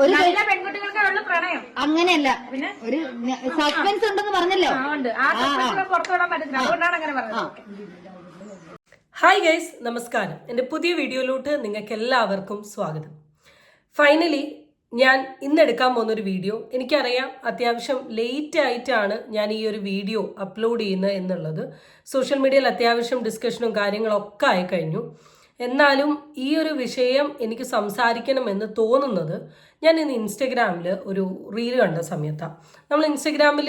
ഒരു നല്ല പെൺകുട്ടികൾക്കുള്ള പ്രണയം. അങ്ങനെയല്ല. ഒരു സസ്പെൻസ് ഉണ്ടെന്ന് പറഞ്ഞല്ലോ. പറ്റത്തില്ല. അതുകൊണ്ടാണ് അങ്ങനെ പറഞ്ഞത് ഹായ് ഗൈസ് നമസ്കാരം. എന്റെ പുതിയ വീഡിയോയിലോട്ട് നിങ്ങൾക്ക് എല്ലാവർക്കും സ്വാഗതം. ഫൈനലി ഞാൻ ഇന്ന് എടുക്കാൻ പോകുന്ന ഒരു വീഡിയോ എനിക്കറിയാം അത്യാവശ്യം ലേറ്റ് ആയിട്ടാണ് ഞാൻ ഈ ഒരു വീഡിയോ അപ്ലോഡ് ചെയ്യുന്നത് എന്നുള്ളത്. സോഷ്യൽ മീഡിയയിൽ അത്യാവശ്യം ഡിസ്കഷനും കാര്യങ്ങളൊക്കെ ആയി കഴിഞ്ഞു. എന്നാലും ഈ ഒരു വിഷയം എനിക്ക് സംസാരിക്കണമെന്ന് തോന്നുന്നത് ഞാൻ ഇന്ന് ഇൻസ്റ്റഗ്രാമിൽ ഒരു റീൽ കണ്ട സമയത്താണ് നമ്മൾ ഇൻസ്റ്റഗ്രാമിൽ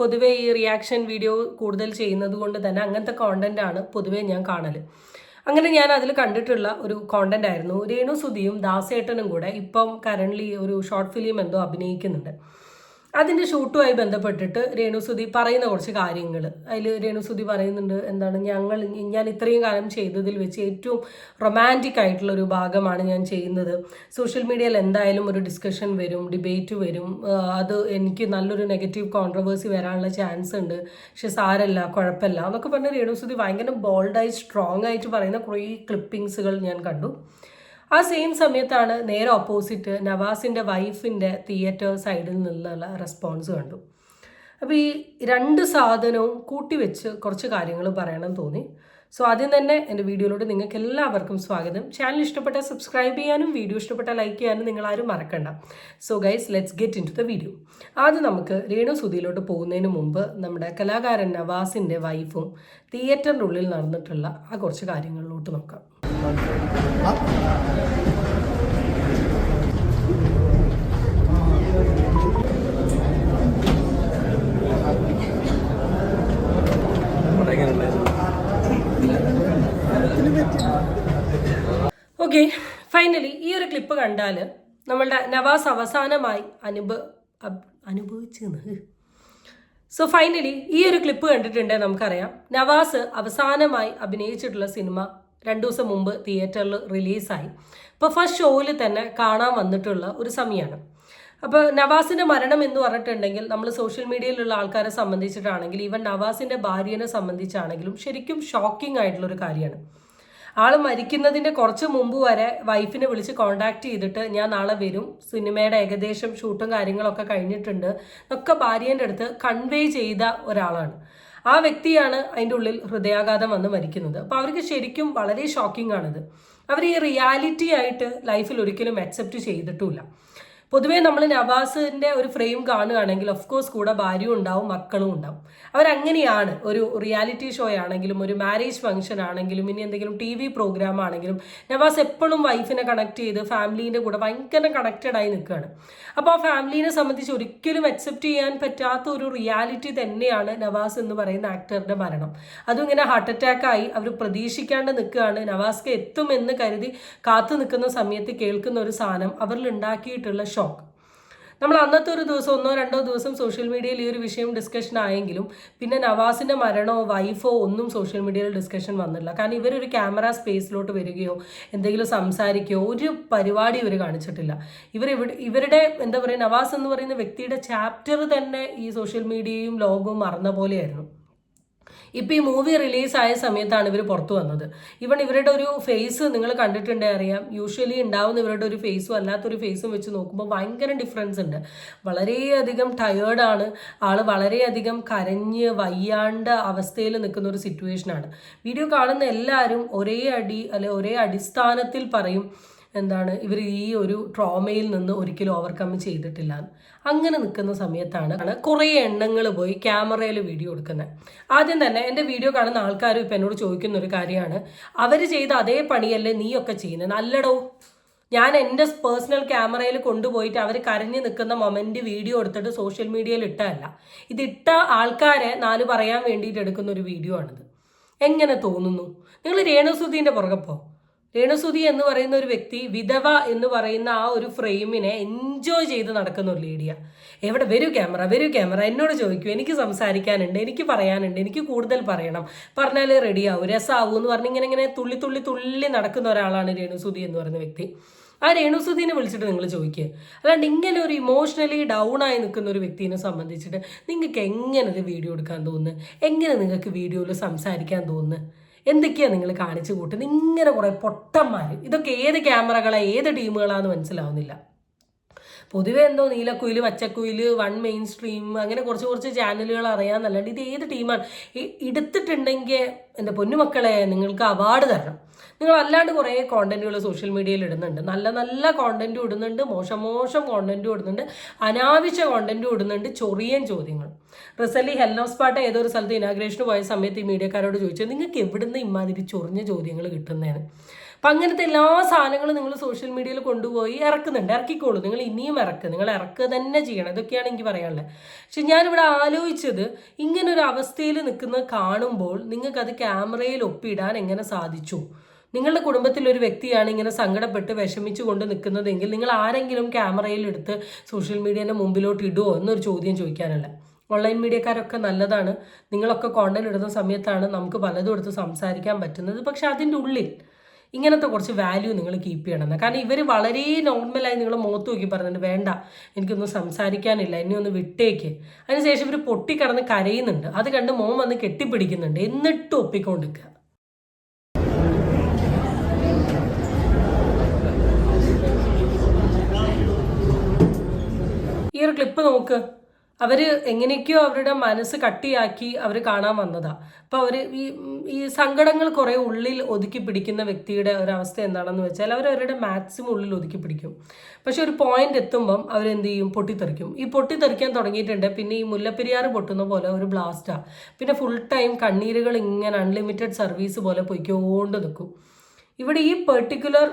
പൊതുവേ ഈ റിയാക്ഷൻ വീഡിയോ കൂടുതൽ ചെയ്യുന്നത് കൊണ്ട് തന്നെ അങ്ങനത്തെ കോണ്ടന്റ് ആണ് പൊതുവേ ഞാൻ കാണൽ അങ്ങനെ ഞാൻ അതിൽ കണ്ടിട്ടുള്ള ഒരു കോണ്ടന്റ് ആയിരുന്നു. രേണു സുധിയും ദാസേട്ടനും കൂടെ ഇപ്പം കറന്റ്ലി ഒരു ഷോർട്ട് ഫിലിം എന്തോ അഭിനയിക്കുന്നുണ്ട്. അതിന്റെ ഷൂട്ടുമായി ബന്ധപ്പെട്ടിട്ട് രേണുസുതി പറയുന്ന കുറച്ച് കാര്യങ്ങൾ. അതിൽ രേണുസുതി പറയുന്നുണ്ട് എന്താണ് ഞങ്ങൾ ഞാൻ ഇത്രയും കാലം ചെയ്തതിൽ വെച്ച് ഏറ്റവും റൊമാന്റിക് ആയിട്ടുള്ള ഒരു ഭാഗമാണ് ഞാൻ ചെയ്യുന്നത്. സോഷ്യൽ മീഡിയയിൽ എന്തായാലും ഒരു ഡിസ്കഷൻ വരും ഡിബേറ്റ് വരും. അത് എനിക്ക് നല്ലൊരു നെഗറ്റീവ് കോൺട്രവേഴ്സി വരാനുള്ള ചാൻസ് ഉണ്ട്. പക്ഷെ സാരല്ല കുഴപ്പമില്ല. എന്നൊക്കെ പറഞ്ഞ് രേണുസുതി ഭയങ്കര ബോൾഡായി സ്ട്രോങ് ആയിട്ട് പറയുന്ന കുറേ ക്ലിപ്പിങ്സുകൾ ഞാൻ കണ്ടു. ആ സെയിം സമയത്താണ് നേരെ ഓപ്പോസിറ്റ് നവാസിന്റെ വൈഫിന്റെ തിയേറ്റർ സൈഡിൽ നിന്നുള്ള റെസ്പോൺസ് കണ്ടു. അപ്പോൾ ഈ രണ്ട് സാധനവും കൂട്ടിവെച്ച് കുറച്ച് കാര്യങ്ങൾ പറയണം തോന്നി. സോ ആദ്യം തന്നെ എന്റെ വീഡിയോയിലോട്ട് നിങ്ങൾക്ക് എല്ലാവർക്കും സ്വാഗതം. ചാനൽ ഇഷ്ടപ്പെട്ട സബ്സ്ക്രൈബ് ചെയ്യാനും വീഡിയോ ഇഷ്ടപ്പെട്ട ലൈക്ക് ചെയ്യാനും നിങ്ങൾ ആരും മറക്കണ്ട. So guys let's get into the video ആദ്യം നമുക്ക് രേണു സുധിയിലോട്ട് പോകുന്നതിന് മുമ്പ് നമ്മുടെ കലാകാരൻ നവാസിന്റെ വൈഫും തിയേറ്ററിന്റെ ഉള്ളിൽ നടന്നിട്ടുള്ള ആ കുറച്ച് കാര്യങ്ങളിലോട്ട് നോക്കാം. ഓക്കെ ഫൈനലി ഈ ഒരു ക്ലിപ്പ് കണ്ടാൽ നമ്മളുടെ നവാസ് അവസാനമായി അനുഭ അനുഭവിച്ചു സോ ഫൈനലി ഈ ഒരു ക്ലിപ്പ് കണ്ടിട്ടുണ്ടെങ്കിൽ നമുക്കറിയാം. നവാസ് അവസാനമായി അഭിനയിച്ചിട്ടുള്ള സിനിമ രണ്ടു ദിവസം മുമ്പ് തിയേറ്ററിൽ റിലീസായി. ഇപ്പോൾ ഫസ്റ്റ് ഷോയിൽ തന്നെ കാണാൻ വന്നിട്ടുള്ള ഒരു സമയമാണ് അപ്പോൾ നവാസിന്റെ മരണം എന്ന് പറഞ്ഞിട്ടുണ്ടെങ്കിൽ നമ്മൾ സോഷ്യൽ മീഡിയയിലുള്ള ആൾക്കാരെ സംബന്ധിച്ചിട്ടാണെങ്കിൽ ഈവൻ നവാസിന്റെ ഭാര്യനെ സംബന്ധിച്ചാണെങ്കിലും ശരിക്കും ഷോക്കിംഗ് ആയിട്ടുള്ള ഒരു കാര്യമാണ്. ആൾ മരിക്കുന്നതിന്റെ കുറച്ച് മുമ്പ് വരെ വൈഫിനെ വിളിച്ച് കോണ്ടാക്ട് ചെയ്തിട്ട് ഞാൻ നാളെ വരും സിനിമയുടെ ഏകദേശം ഷൂട്ടും കാര്യങ്ങളൊക്കെ കഴിഞ്ഞിട്ടുണ്ട് എന്നൊക്കെ ഭാര്യേന്റെ അടുത്ത് കൺവേ ചെയ്ത ഒരാളാണ്. ആ വ്യക്തിയാണ് അതിന്റെ ഉള്ളിൽ ഹൃദയാഘാതം വന്ന് മരിക്കുന്നത്. അപ്പോൾ അവർക്ക് ശരിക്കും വളരെ ഷോക്കിംഗ് ആണിത്. അവർ ഈ റിയാലിറ്റി ആയിട്ട് ലൈഫിൽ ഒരിക്കലും അക്സെപ്റ്റ് ചെയ്തിട്ടുമില്ല. പൊതുവേ നമ്മൾ നവാസിന്റെ ഒരു ഫ്രെയിം കാണുകയാണെങ്കിൽ ഓഫ് കോഴ്സ് കൂടെ ഭാര്യയും ഉണ്ടാവും മക്കളും ഉണ്ടാവും. അവരങ്ങനെയാണ് ഒരു റിയാലിറ്റി ഷോ ആണെങ്കിലും ഒരു മാരേജ് ഫംഗ്ഷൻ ആണെങ്കിലും ഇനി എന്തെങ്കിലും ടി വി പ്രോഗ്രാം ആണെങ്കിലും നവാസ് എപ്പോഴും വൈഫിനെ കണക്ട് ചെയ്ത് ഫാമിലീന്റെ കൂടെ ഭയങ്കര കണക്റ്റഡ് ആയി നിൽക്കുകയാണ്. അപ്പോൾ ആ ഫാമിലീനെ സംബന്ധിച്ച് ഒരിക്കലും അക്സെപ്റ്റ് ചെയ്യാൻ പറ്റാത്ത ഒരു റിയാലിറ്റി തന്നെയാണ് നവാസ് എന്ന് പറയുന്ന ആക്ടറുടെ മരണം. അതും ഇങ്ങനെ ഹാർട്ട് അറ്റാക്കായി അവർ പ്രതീക്ഷിക്കാണ്ട് നിൽക്കുകയാണ്. നവാസ്ക്ക് എത്തുമെന്ന് കരുതി കാത്തു നിൽക്കുന്ന സമയത്ത് കേൾക്കുന്ന ഒരു സാധനം അവരിൽ ഉണ്ടാക്കിയിട്ടുള്ള ഷോക്ക്. നമ്മൾ അന്നത്തെ ഒരു ദിവസം ഒന്നോ രണ്ടോ ദിവസം സോഷ്യൽ മീഡിയയിൽ ഈ ഒരു വിഷയം ഡിസ്കഷൻ ആയെങ്കിലും പിന്നെ നവാസിന്റെ മരണമോ വൈഫോ ഒന്നും സോഷ്യൽ മീഡിയയിൽ ഡിസ്കഷൻ വന്നില്ല കാരണം ഇവരൊരു ക്യാമറ സ്പേസിലോട്ട് വരികയോ എന്തെങ്കിലും സംസാരിക്കുകയോ ഒരു പരിപാടി ഇവർ കാണിച്ചിട്ടില്ല. ഇവർ ഇവരുടെ എന്താ പറയുക നവാസ് എന്ന് പറയുന്ന വ്യക്തിയുടെ ചാപ്റ്റർ തന്നെ ഈ സോഷ്യൽ മീഡിയയും ലോകവും മറന്ന പോലെയായിരുന്നു. ഇപ്പം ഈ മൂവി റിലീസായ സമയത്താണ് ഇവർ പുറത്തു വന്നത്. ഇവൺ ഇവരുടെ ഒരു ഫേസ് നിങ്ങൾ കണ്ടിട്ടുണ്ടേ അറിയാം. യൂഷ്വലി ഉണ്ടാവുന്ന ഇവരുടെ ഒരു ഫേസും അല്ലാത്തൊരു ഫേസും വെച്ച് നോക്കുമ്പോൾ ഭയങ്കര ഡിഫറൻസ് ഉണ്ട്. വളരെയധികം ടയേർഡാണ് ആൾ വളരെയധികം കരഞ്ഞ് വയ്യാണ്ട അവസ്ഥയിൽ നിൽക്കുന്ന ഒരു സിറ്റുവേഷനാണ് വീഡിയോ കാണുന്ന എല്ലാവരും ഒരേ അടി അല്ലെ ഒരേ അടിസ്ഥാനത്തിൽ പറയും എന്താണ് ഇവർ ഈ ഒരു ട്രോമയിൽ നിന്ന് ഒരിക്കലും ഓവർകം ചെയ്തിട്ടില്ല. അങ്ങനെ നിൽക്കുന്ന സമയത്താണ് കുറേ എണ്ണങ്ങൾ പോയി ക്യാമറയിൽ വീഡിയോ എടുക്കുന്നത്. ആദ്യം തന്നെ എന്റെ വീഡിയോ കാണുന്ന ആൾക്കാരും ഇപ്പം എന്നോട് ചോദിക്കുന്ന ഒരു കാര്യമാണ്. അവർ ചെയ്ത അതേ പണിയല്ലേ നീയൊക്കെ ചെയ്യുന്നത്? നല്ലടോ ഞാൻ എന്റെ പേഴ്സണൽ ക്യാമറയിൽ കൊണ്ടുപോയിട്ട് അവർ കരഞ്ഞു നിൽക്കുന്ന മൊമെന്റ് വീഡിയോ എടുത്തിട്ട് സോഷ്യൽ മീഡിയയിൽ ഇട്ടതല്ല. ഇതിട്ട ആൾക്കാരെ നാല് പറയാൻ വേണ്ടിയിട്ട് എടുക്കുന്ന ഒരു വീഡിയോ ആണിത്. എങ്ങനെ തോന്നുന്നു? നിങ്ങൾ രേണുസുദ്ധീന്റെ പുറകെ പോ. രേണുസുതി എന്ന് പറയുന്ന ഒരു വ്യക്തി വിധവ എന്ന് പറയുന്ന ആ ഒരു ഫ്രെയിമിനെ എൻജോയ് ചെയ്ത് നടക്കുന്ന ഒരു ലേഡിയ എവിടെ? വരൂ ക്യാമറ വരൂ ക്യാമറ. എന്നോട് ചോദിക്കൂ എനിക്ക് സംസാരിക്കാനുണ്ട് എനിക്ക് പറയാനുണ്ട് എനിക്ക് കൂടുതൽ പറയണം. പറഞ്ഞാൽ റെഡിയാവും രസമാവും എന്ന് പറഞ്ഞ് ഇങ്ങനെ ഇങ്ങനെ തുള്ളി തുള്ളി തുള്ളി നടക്കുന്ന ഒരാളാണ് രേണുസുതി എന്ന് പറയുന്ന വ്യക്തി. ആ രേണുസുദീനെ വിളിച്ചിട്ട് നിങ്ങൾ ചോദിക്കുക അല്ലാണ്ട് ഇങ്ങനെ ഒരു ഇമോഷണലി ഡൗൺ ആയി നിൽക്കുന്ന ഒരു വ്യക്തിനെ സംബന്ധിച്ചിട്ട് നിങ്ങൾക്ക് എങ്ങനെ ഒരു വീഡിയോ എടുക്കാൻ തോന്നുന്നു? എങ്ങനെ നിങ്ങൾക്ക് വീഡിയോയിൽ സംസാരിക്കാൻ തോന്നുന്നു? എന്തൊക്കെയാണ് നിങ്ങൾ കാണിച്ചു കൂട്ടുന്നത് ഇങ്ങനെ കുറേ പൊട്ടന്മാർ ഇതൊക്കെ ഏത് ക്യാമറകളാണ് ഏത് ടീമുകളാണെന്ന് മനസ്സിലാവുന്നില്ല. പൊതുവെ എന്തോ നീലക്കുയിൽ പച്ചക്കുയിൽ വൺ മെയിൻ സ്ട്രീം അങ്ങനെ കുറച്ച് കുറച്ച് ചാനലുകൾ അറിയാമെന്നല്ലാണ്ട് ഇത് ഏത് ടീമാണ്? എടുത്തിട്ടുണ്ടെങ്കിൽ എന്റെ പൊന്നുമക്കളെ നിങ്ങൾക്ക് അവാർഡ് തരണം. നിങ്ങൾ അല്ലാണ്ട് കുറേ കോണ്ടന്റുകൾ സോഷ്യൽ മീഡിയയിൽ ഇടുന്നുണ്ട്. നല്ല നല്ല കോണ്ടന്റും ഇടുന്നുണ്ട് മോശം മോശം കോണ്ടന്റും ഇടുന്നുണ്ട് അനാവശ്യ കോണ്ടന്റും ഇടുന്നുണ്ട് ചൊറിയൻ ചോദ്യങ്ങൾ. റിസലി ഹെൽനോസ് പാട്ട ഏതോ ഒരു സ്ഥലത്ത് ഇനാഗ്രേഷന് പോയ സമയത്ത് ഈ മീഡിയക്കാരോട് ചോദിച്ചു നിങ്ങൾക്ക് എവിടുന്ന് ഇമാതിരി ചൊറിഞ്ഞ ചോദ്യങ്ങൾ കിട്ടുന്നതാണ് അപ്പം അങ്ങനത്തെ എല്ലാ സാധനങ്ങളും നിങ്ങൾ സോഷ്യൽ മീഡിയയിൽ കൊണ്ടുപോയി ഇറക്കുന്നുണ്ട്. ഇറക്കിക്കോളൂ. നിങ്ങൾ ഇനിയും ഇറക്കുക നിങ്ങൾ ഇറക്കുക തന്നെ ചെയ്യണം. ഇതൊക്കെയാണ് എനിക്ക് പറയാനുള്ളത്. പക്ഷെ ഞാനിവിടെ ആലോചിച്ചത് ഇങ്ങനെ ഒരു അവസ്ഥയിൽ നിൽക്കുന്നത് കാണുമ്പോൾ നിങ്ങൾക്കത് ക്യാമറയിൽ ഒപ്പിടാൻ എങ്ങനെ സാധിച്ചു? നിങ്ങളുടെ കുടുംബത്തിൽ ഒരു വ്യക്തിയാണ് ഇങ്ങനെ സങ്കടപ്പെട്ട് വിഷമിച്ചു കൊണ്ട് നിൽക്കുന്നതെങ്കിൽ നിങ്ങൾ ആരെങ്കിലും ക്യാമറയിൽ എടുത്ത് സോഷ്യൽ മീഡിയന്റെ മുമ്പിലോട്ട് ഇടുമോ എന്നൊരു ചോദ്യം ചോദിക്കാനല്ല ഓൺലൈൻ മീഡിയക്കാരൊക്കെ നല്ലതാണ്. നിങ്ങളൊക്കെ കോണ്ടന്റ് ഇടുന്ന സമയത്താണ് നമുക്ക് പലതും എടുത്ത് സംസാരിക്കാൻ പറ്റുന്നത്. പക്ഷെ അതിന്റെ ഉള്ളിൽ ഇങ്ങനത്തെ കുറച്ച് വാല്യൂ നിങ്ങൾ കീപ്പ് ചെയ്യണമെന്ന് കാരണം ഇവർ വളരെ നോർമലായി നിങ്ങൾ മുഖത്ത് നോക്കി പറഞ്ഞിട്ട് വേണ്ട എനിക്കൊന്നും സംസാരിക്കാനില്ല എന്നെ ഒന്ന് വിട്ടേക്ക്. അതിനുശേഷം ഇവർ പൊട്ടിക്കടന്ന് കരയുന്നുണ്ട്. അത് കണ്ട് മോൻ വന്ന് കെട്ടിപ്പിടിക്കുന്നുണ്ട്. എന്നിട്ട് ഒപ്പിക്കൊണ്ടിരിക്കുക ഈ ഒരു ക്ലിപ്പ് നോക്ക്. അവർ എങ്ങനെയൊക്കെയോ അവരുടെ മനസ്സ് കട്ടിയാക്കി അവർ കാണാൻ വന്നതാണ് അപ്പോൾ അവർ ഈ ഈ സങ്കടങ്ങൾ കുറേ ഉള്ളിൽ ഒതുക്കി പിടിക്കുന്ന വ്യക്തിയുടെ ഒരവസ്ഥ എന്താണെന്ന് വെച്ചാൽ അവർ അവരുടെ മാക്സിമം ഉള്ളിൽ ഒതുക്കി പിടിക്കും. പക്ഷെ ഒരു പോയിന്റ് എത്തുമ്പം അവരെന്ത് ചെയ്യും? പൊട്ടിത്തെറിക്കും. ഈ പൊട്ടിത്തെറിക്കാൻ തുടങ്ങിയിട്ടുണ്ട്. പിന്നെ ഈ മുല്ലപ്പെരിയാർ പൊട്ടുന്ന പോലെ ഒരു ബ്ലാസ്റ്റാണ് പിന്നെ ഫുൾ ടൈം കണ്ണീരുകൾ ഇങ്ങനെ അൺലിമിറ്റഡ് സർവീസ് പോലെ പൊയ്ക്കോണ്ട് നിൽക്കും. ഇവിടെ ഈ പെർട്ടിക്കുലർ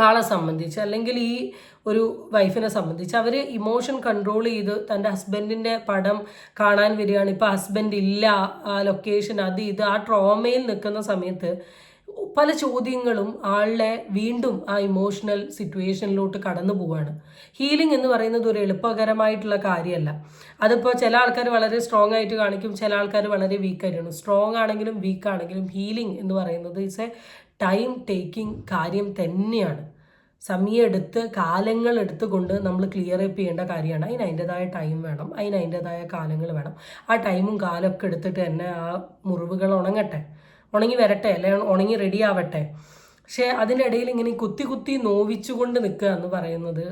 ആളെ സംബന്ധിച്ച് അല്ലെങ്കിൽ ഈ ഒരു വൈഫിനെ സംബന്ധിച്ച് അവർ ഇമോഷൻ കൺട്രോൾ ചെയ്ത് തന്റെ ഹസ്ബൻഡിന്റെ പടം കാണാൻ വരികയാണ്. ഇപ്പോൾ ഹസ്ബൻഡ് ഇല്ല ആ ലൊക്കേഷൻ അത് ഇത് ആ ട്രോമയിൽ നിൽക്കുന്ന സമയത്ത് പല ചോദ്യങ്ങളും ആളെ വീണ്ടും ആ ഇമോഷണൽ സിറ്റുവേഷനിലോട്ട് കടന്നു പോവാണ്. ഹീലിംഗ് എന്ന് പറയുന്നത് ഒരു എളുപ്പകരമായിട്ടുള്ള കാര്യമല്ല. അതിപ്പോൾ ചില ആൾക്കാർ വളരെ സ്ട്രോങ് ആയിട്ട് കാണിക്കും ചില ആൾക്കാർ വളരെ വീക്ക് ആയിട്ടാണ് സ്ട്രോങ് ആണെങ്കിലും വീക്ക് ആണെങ്കിലും ഹീലിംഗ് എന്ന് പറയുന്നത് ഇറ്റ്സ് എ ടൈം ടേക്കിംഗ് കാര്യം തന്നെയാണ്. സമയമെടുത്ത് കാലങ്ങൾ എടുത്തുകൊണ്ട് നമ്മൾ ക്ലിയർ അപ്പ് ചെയ്യേണ്ട കാര്യമാണ്. അതിന് അതിന്റെതായ ടൈം വേണം. അതിന് അതിന്റെതായ കാലങ്ങൾ വേണം. ആ ടൈമും കാലമൊക്കെ എടുത്തിട്ട് തന്നെ ആ മുറിവുകൾ ഉണങ്ങട്ടെ. ഉണങ്ങി വരട്ടെ അല്ലെ? ഉണങ്ങി റെഡി ആവട്ടെ. പക്ഷേ അതിന്റെ ഇടയിൽ ഇങ്ങനെ കുത്തി കുത്തി നോവിച്ചുകൊണ്ട് നിൽക്കുക എന്ന് പറയുന്നത്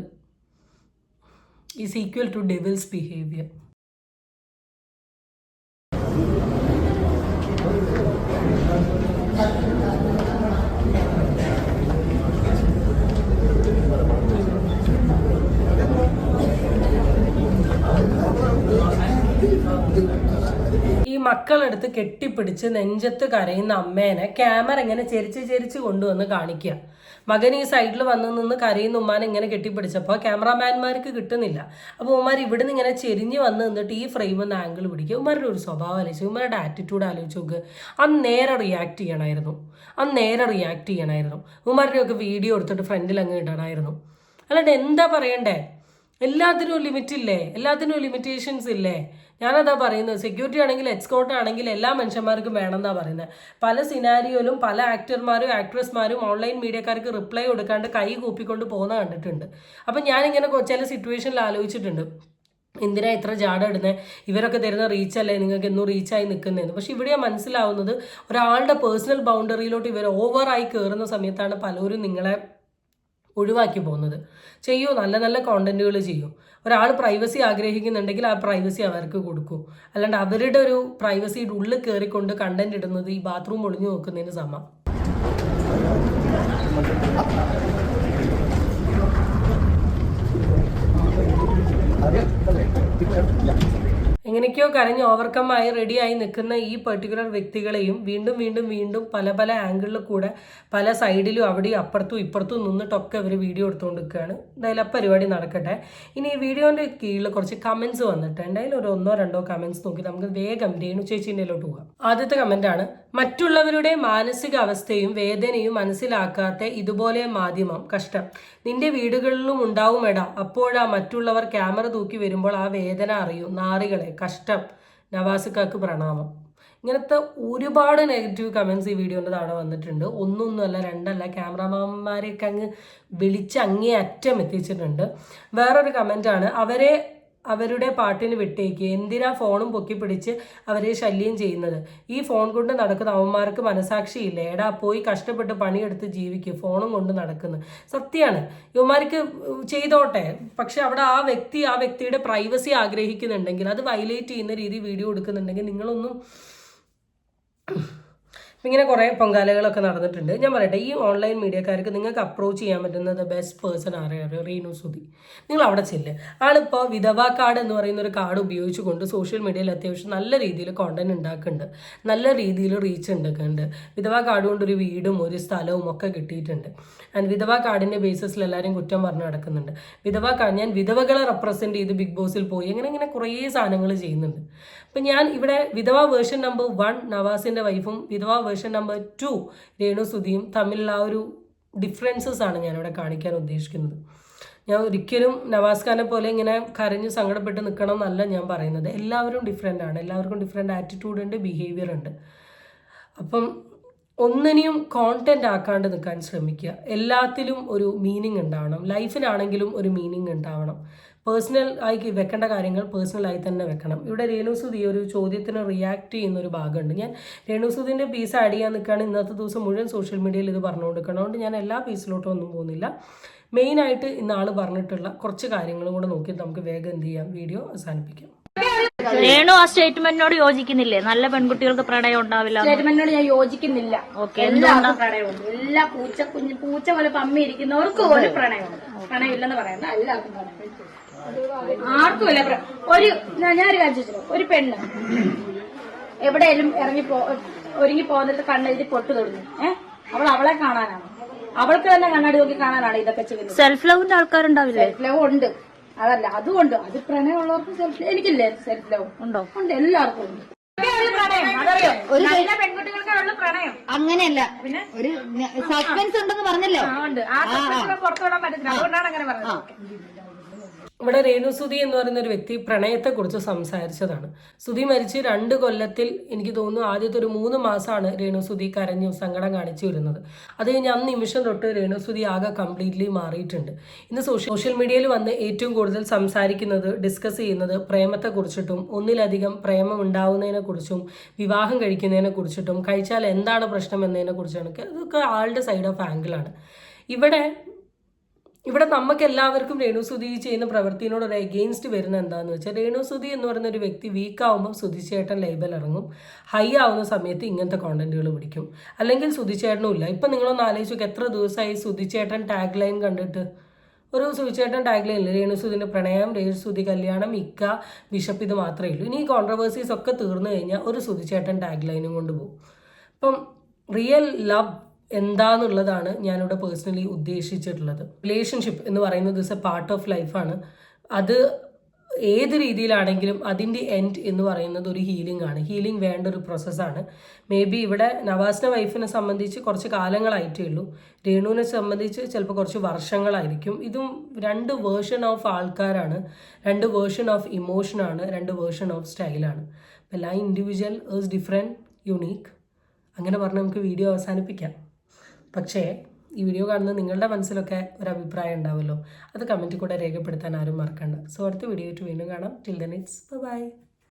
is equal to devil's behaviour മക്കളെടുത്ത് കെട്ടിപ്പിടിച്ച് നെഞ്ചത്ത് കരയുന്ന അമ്മേനെ ക്യാമറ ഇങ്ങനെ ചെരിച്ച് ചെരിച്ച് കൊണ്ടുവന്ന് കാണിക്കുക. മകൻ ഈ സൈഡിൽ വന്ന് നിന്ന് കരയുന്ന ഉമ്മാനെ ഇങ്ങനെ കെട്ടിപ്പിടിച്ചപ്പോൾ ക്യാമറാമാൻമാർക്ക് കിട്ടുന്നില്ല. അപ്പോൾ ഉമ്മാർ ഇവിടുന്ന് ഇങ്ങനെ ചെരിഞ്ഞ് വന്ന് നിന്നിട്ട് ഈ ഫ്രെയിമിൽ ആംഗിൾ പിടിക്കുക. ഉമ്മാരുടെ ഒരു സ്വഭാവം ആലോചിച്ചു ഉമ്മാരുടെ ആറ്റിറ്റ്യൂഡ് ആലോചിച്ച് നോക്ക്. അന്ന് നേരെ റിയാക്ട് ചെയ്യണമായിരുന്നു. അന്ന് നേരെ റിയാക്ട് ചെയ്യണമായിരുന്നു. ഉമ്മാരുടെയൊക്കെ വീഡിയോ എടുത്തിട്ട് ഫ്രണ്ടിൽ അങ്ങ് ഇടണമായിരുന്നു. അല്ലാണ്ട് എന്താ പറയണ്ടേ? എല്ലാത്തിനും ലിമിറ്റ് ഇല്ലേ? എല്ലാത്തിനും ലിമിറ്റേഷൻസ് ഇല്ലേ? ഞാനതാ പറയുന്നത് സെക്യൂരിറ്റി ആണെങ്കിൽ എക്സ്കോർട്ട് ആണെങ്കിൽ എല്ലാ മനുഷ്യന്മാർക്കും വേണമെന്നാ പറയുന്നത്. പല സിനാരിയോയിലും പല ആക്ടർമാരും ആക്ട്രസ്മാരും ഓൺലൈൻ മീഡിയക്കാർക്ക് റിപ്ലൈ കൊടുക്കാണ്ട് കൈ കൂപ്പിക്കൊണ്ട് പോകുന്ന കണ്ടിട്ടുണ്ട്. അപ്പം ഞാനിങ്ങനെ ചില സിറ്റുവേഷനിൽ ആലോചിച്ചിട്ടുണ്ട്. എന്തിനാ ഇത്ര ജാട ഇടുന്നത് ഇവരൊക്കെ തരുന്ന റീച്ചല്ലേ നിങ്ങൾക്ക് എന്നും റീച്ചായി നിൽക്കുന്നതെന്ന് പക്ഷെ ഇവിടെ മനസ്സിലാവുന്നത് ഒരാളുടെ പേഴ്സണൽ ബൗണ്ടറിയിലോട്ട് ഇവർ ഓവറായി കയറുന്ന സമയത്താണ് പലരും നിങ്ങളെ ഒഴിവാക്കി പോകുന്നത്. ചെയ്യൂ? നല്ല നല്ല കോണ്ടന്റുകൾ ചെയ്യൂ? ഒരാൾ പ്രൈവസി ആഗ്രഹിക്കുന്നുണ്ടെങ്കിൽ ആ പ്രൈവസി അവർക്ക് കൊടുക്കും. അല്ലാണ്ട് അവരുടെ ഒരു പ്രൈവസിയുടെ ഉള്ളിൽ കയറിക്കൊണ്ട് കണ്ടന്റ് ഇടുന്നത് ഈ ബാത്റൂം ഒളിഞ്ഞു നോക്കുന്നതിന് സമം. എങ്ങനെയൊക്കെയോ കരഞ്ഞ് ഓവർകം ആയി റെഡിയായി നിൽക്കുന്ന ഈ പെർട്ടിക്കുലർ വ്യക്തികളെയും വീണ്ടും വീണ്ടും വീണ്ടും പല പല ആംഗിളിൽ കൂടെ പല സൈഡിലും അവിടെയും അപ്പുറത്തും ഇപ്പുറത്തും നിന്നിട്ടൊക്കെ അവർ വീഡിയോ എടുത്തുകൊണ്ട് നിൽക്കുകയാണ് എന്തായാലും ആ പരിപാടി നടക്കട്ടെ. ഇനി ഈ വീഡിയോന്റെ കീഴിൽ കുറച്ച് കമൻസ് വന്നിട്ട് എന്തായാലും ഒരു ഒന്നോ രണ്ടോ കമൻസ് നോക്കി നമുക്ക് വേഗം രേണു ചേച്ചീന്റെയിലോട്ട് പോകാം. ആദ്യത്തെ കമന്റാണ് മറ്റുള്ളവരുടെ മാനസികാവസ്ഥയും വേദനയും മനസ്സിലാക്കാത്ത ഇതുപോലെ മാധ്യമം കഷ്ടം. നിന്റെ വീടുകളിലും ഉണ്ടാവുമെടാ. അപ്പോഴാ മറ്റുള്ളവർ ക്യാമറ തൂക്കി വരുമ്പോൾ ആ വേദന അറിയും. നാറികളെ കഷ്ടം. നവാസുക്കാക്ക് പ്രണാമം. ഇങ്ങനത്തെ ഒരുപാട് നെഗറ്റീവ് കമൻസ് ഈ വീഡിയോന്റെ താഴെ വന്നിട്ടുണ്ട്. ഒന്നൊന്നുമല്ല രണ്ടല്ല. ക്യാമറാമാന്മാരെയൊക്കെ അങ്ങ് വിളിച്ച് അങ്ങേ അറ്റം എത്തിച്ചിട്ടുണ്ട്. വേറൊരു കമന്റാണ്. അവരെ അവരുടെ പാട്ടിന് വിട്ടേക്ക്. എന്തിനാ ഫോണും പൊക്കി പിടിച്ച് അവരെ ശല്യം ചെയ്യുന്നത്? ഈ ഫോൺ കൊണ്ട് നടക്കുന്ന അവന്മാർക്ക് മനസാക്ഷിയില്ല? എടാ പോയി കഷ്ടപ്പെട്ട് പണിയെടുത്ത് ജീവിക്കും. ഫോണും കൊണ്ട് നടക്കുന്നു. സത്യമാണ് ഇവന്മാർക്ക് ചെയ്തോട്ടെ. പക്ഷെ അവിടെ ആ വ്യക്തി ആ വ്യക്തിയുടെ പ്രൈവസി ആഗ്രഹിക്കുന്നുണ്ടെങ്കിൽ അത് വയലേറ്റ് ചെയ്യുന്ന രീതി വീഡിയോ എടുക്കുന്നുണ്ടെങ്കിൽ നിങ്ങളൊന്നും ഇങ്ങനെ കുറേ പൊങ്കാലകളൊക്കെ നടന്നിട്ടുണ്ട്. ഞാൻ പറയട്ടെ ഈ ഓൺലൈൻ മീഡിയക്കാർക്ക് നിങ്ങൾക്ക് അപ്രോച്ച് ചെയ്യാൻ പറ്റുന്നത് ബെസ്റ്റ് പേഴ്സൺ ആരെയാണ് റീനു സുധി. നിങ്ങൾ അവിടെ ചെല്ല്. ആളിപ്പോൾ വിധവ കാർഡ് എന്ന് പറയുന്ന ഒരു കാർഡ് ഉപയോഗിച്ചുകൊണ്ട് സോഷ്യൽ മീഡിയയിൽ അത്യാവശ്യം നല്ല രീതിയിൽ കോണ്ടന്റ് ഉണ്ടാക്കുന്നുണ്ട്. നല്ല രീതിയിൽ റീച്ച് ഉണ്ടാക്കുന്നുണ്ട്. വിധവ കാർഡ് കൊണ്ട് ഒരു വീടും ഒരു സ്ഥലവും ഒക്കെ കിട്ടിയിട്ടുണ്ട്. ആൻഡ് വിധവ കാർഡിന്റെ ബേസിസിൽ എല്ലാവരും കുറ്റം പറഞ്ഞ് നടക്കുന്നുണ്ട്. വിധവ കാർഡ് ഞാൻ വിധവകളെ റെപ്രസെന്റ് ചെയ്ത് ബിഗ് ബോസിൽ പോയി. അങ്ങനെ ഇങ്ങനെ കുറേ സാധനങ്ങൾ ചെയ്യുന്നുണ്ട്. അപ്പം ഞാൻ ഇവിടെ വിധവ വേർഷൻ നമ്പർ വൺ നവാസിന്റെ വൈഫും വിധവ വേർഷൻ നമ്പർ ടു രേണു സുധിയും തമ്മിലുള്ള ആ ഒരു ഡിഫറൻസസ് ആണ് ഞാനിവിടെ കാണിക്കാൻ ഉദ്ദേശിക്കുന്നത്. ഞാൻ ഒരിക്കലും നവാസ് ഖാനെ പോലെ ഇങ്ങനെ കരഞ്ഞ് സങ്കടപ്പെട്ട് നിൽക്കണം എന്നല്ല ഞാൻ പറയുന്നത്. എല്ലാവരും ഡിഫറെന്റ് ആണ്. എല്ലാവർക്കും ഡിഫറെന്റ് ആറ്റിറ്റ്യൂഡ് ഉണ്ട് ബിഹേവിയർ ഉണ്ട്. അപ്പം ഒന്നിനെയും കോണ്ടന്റ് ആക്കാണ്ട് നിൽക്കാൻ ശ്രമിക്കുക. എല്ലാത്തിലും ഒരു മീനിങ് ഉണ്ടാവണം. ലൈഫിലാണെങ്കിലും ഒരു മീനിങ് ഉണ്ടാവണം. പേഴ്സണൽ ആയി വെക്കേണ്ട കാര്യങ്ങൾ പേഴ്സണലായി തന്നെ വെക്കണം. ഇവിടെ രേണുസുതി ഒരു ചോദ്യത്തിന് റിയാക്ട് ചെയ്യുന്ന ഒരു ഭാഗമുണ്ട്. ഞാൻ രേണുസുതിന്റെ പീസ് ആഡ് ചെയ്യാൻ നിൽക്കുകയാണ്. ഇന്നത്തെ ദിവസം മുഴുവൻ സോഷ്യൽ മീഡിയയിൽ ഇത് പറഞ്ഞു കൊടുക്കണം അതുകൊണ്ട് ഞാൻ എല്ലാ പീസിലോട്ടും ഒന്നും പോകുന്നില്ല. മെയിനായിട്ട് ഇന്ന് ആൾ പറഞ്ഞിട്ടുള്ള കുറച്ച് കാര്യങ്ങളും കൂടെ നോക്കി നമുക്ക് വേഗം എന്ത് ചെയ്യാം? വീഡിയോ അവസാനിപ്പിക്കാം. രേണു ആ സ്റ്റേറ്റ്മെന്റിനോട് യോജിക്കുന്നില്ലേ? നല്ല പെൺകുട്ടികൾക്ക് പ്രണയം ഉണ്ടാവില്ല സ്റ്റേറ്റ്മെന്റിനോട് ഞാൻ യോജിക്കുന്നില്ല. ഓക്കെ എല്ലാവർക്കും പ്രണയമുണ്ട് എല്ലാ പൂച്ച കുഞ്ഞു പൂച്ച പോലെ പമ്മി ഇരിക്കുന്നവർക്ക് ഒരു പ്രണയമുണ്ട് പ്രണയം ഇല്ലെന്ന് പറയുന്ന എല്ലാവർക്കും പ്രണയം ആർക്കും ഇല്ല പ്ര- ഒരു ഞാനൊരു കാര്യം ഒരു പെണ്ണ് എവിടെയെങ്കിലും ഇറങ്ങി പോ ഒരുങ്ങി പോകുന്നിട്ട് കണ്ണെഴുതി പൊട്ടു തുടങ്ങി ഏഹ് അവൾ അവളെ കാണാനാണ്. അവൾക്ക് തന്നെ കണ്ണാടി നോക്കി കാണാനാണ് ഇതൊക്കെ ചെയ്യുന്നത്. സെൽഫ് ലവിന്റെ ആൾക്കാരുണ്ടാവില്ലേ? സെൽഫ് ലവ് ഉണ്ട്. അതല്ല അതുകൊണ്ട് അത് പ്രണയമുള്ളവർക്ക് സെൽഫ് എനിക്കില്ലേ സെൽഫ് ലവ് ഉണ്ടോ? ഉണ്ട് എല്ലാവർക്കും ഉണ്ട്. പ്രണയം അതറിയോ? നല്ല പെൺകുട്ടികൾക്കാണുള്ള പ്രണയം. അങ്ങനെയല്ല. ഒരു സസ്പെൻസ് ഉണ്ടെന്ന് പറഞ്ഞല്ലോ. ഉണ്ട്. ആ സസ്പെൻസ് പറ്റത്തില്ല. അതുകൊണ്ടാണ് അങ്ങനെ പറഞ്ഞത്. ഇവിടെ രേണുസുതി എന്ന് പറയുന്ന ഒരു വ്യക്തി പ്രണയത്തെക്കുറിച്ച് സംസാരിച്ചതാണ്. സുധി മരിച്ച് രണ്ട് കൊല്ലത്തിൽ എനിക്ക് തോന്നുന്നു ആദ്യത്തെ ഒരു മൂന്ന് മാസമാണ് രേണുസുതി കരഞ്ഞു സങ്കടം കാണിച്ചു വരുന്നത്. അത് കഴിഞ്ഞ് അന്ന് നിമിഷം തൊട്ട് രേണുസുതി ആകെ കംപ്ലീറ്റ്ലി മാറിയിട്ടുണ്ട്. ഇന്ന് സോഷ്യൽ സോഷ്യൽ മീഡിയയിൽ വന്ന് ഏറ്റവും കൂടുതൽ സംസാരിക്കുന്നത് ഡിസ്കസ് ചെയ്യുന്നത് പ്രേമത്തെക്കുറിച്ചിട്ടും ഒന്നിലധികം പ്രേമം ഉണ്ടാവുന്നതിനെ കുറിച്ചും വിവാഹം കഴിക്കുന്നതിനെ കുറിച്ചിട്ടും കഴിച്ചാൽ എന്താണ് പ്രശ്നം എന്നതിനെക്കുറിച്ചാണ് ഇതൊക്കെ ആളുടെ സൈഡ് ഓഫ് ആംഗിളാണ് ഇവിടെ ഇവിടെ നമുക്ക് എല്ലാവർക്കും രേണു സുധി ചെയ്യുന്ന പ്രവൃത്തിനോട് ഒരു എഗെയിൻസ്റ്റ് വരുന്ന എന്താണെന്ന് വെച്ചാൽ രേണു സുധി എന്ന് പറയുന്ന ഒരു വ്യക്തി വീക്ക് ആവുമ്പോൾ സുധിച്ചേട്ടൻ ലേബൽ ഇറങ്ങും. ഹൈ ആവുന്ന സമയത്ത് ഇങ്ങനത്തെ കോണ്ടന്റുകൾ പിടിക്കും. അല്ലെങ്കിൽ സുധിച്ചേട്ടനും ഇല്ല. ഇപ്പം നിങ്ങളൊന്ന് ആലോചിച്ച് നോക്കുക എത്ര ദിവസമായി സുധിച്ചേട്ടൻ ടാഗ് ലൈൻ കണ്ടിട്ട്? ഒരു സുധിച്ചേട്ടൻ ടാഗ് ലൈൻ ഇല്ല? രേണുസുതിന്റെ പ്രണയം രേണുസുതി കല്യാണം ഇക്ക ബിഷപ്പ് ഇത് മാത്രമേ ഉള്ളൂ. ഇനി ഈ കോൺട്രവേഴ്സീസ് ഒക്കെ തീർന്നു കഴിഞ്ഞാൽ ഒരു സുധിച്ചേട്ടൻ ടാഗ് ലൈനും കൊണ്ട് പോകും. അപ്പം റിയൽ ലവ് എന്താന്നുള്ളതാണ് ഞാനിവിടെ പേഴ്സണലി ഉദ്ദേശിച്ചിട്ടുള്ളത്. റിലേഷൻഷിപ്പ് എന്ന് പറയുന്നത് ഇസ് എ പാർട്ട് ഓഫ് ലൈഫാണ് അത് ഏത് രീതിയിലാണെങ്കിലും അതിന്റെ എൻഡ് എന്ന് പറയുന്നത് ഒരു ഹീലിംഗ് ആണ്. ഹീലിംഗ് വേണ്ട ഒരു പ്രോസസ്സാണ് മേ ബി ഇവിടെ നവാസിന്റെ വൈഫിനെ സംബന്ധിച്ച് കുറച്ച് കാലങ്ങളായിട്ടേ ഉള്ളൂ. രേണുവിനെ സംബന്ധിച്ച് ചിലപ്പോൾ കുറച്ച് വർഷങ്ങളായിരിക്കും. ഇതും രണ്ട് വേർഷൻ ഓഫ് ആൾക്കാരാണ്. രണ്ട് വേർഷൻ ഓഫ് ഇമോഷനാണ് രണ്ട് വേർഷൻ ഓഫ് സ്റ്റൈലാണ് എല്ലാ ഇൻഡിവിജ്വൽ ഈസ് ഡിഫറെന്റ് യുണീക്ക് അങ്ങനെ പറഞ്ഞ് നമുക്ക് വീഡിയോ അവസാനിപ്പിക്കാം. പക്ഷേ ഈ വീഡിയോ കാണുന്ന നിങ്ങളുടെ മനസ്സിലൊക്കെ ഒരു അഭിപ്രായം ഉണ്ടാവുമല്ലോ. അത് കമന്റിൽ കൂടെ രേഖപ്പെടുത്താൻ ആരും മറക്കണ്ട. സോ അടുത്ത വീഡിയോ വീണ്ടും കാണാം. Till then it's by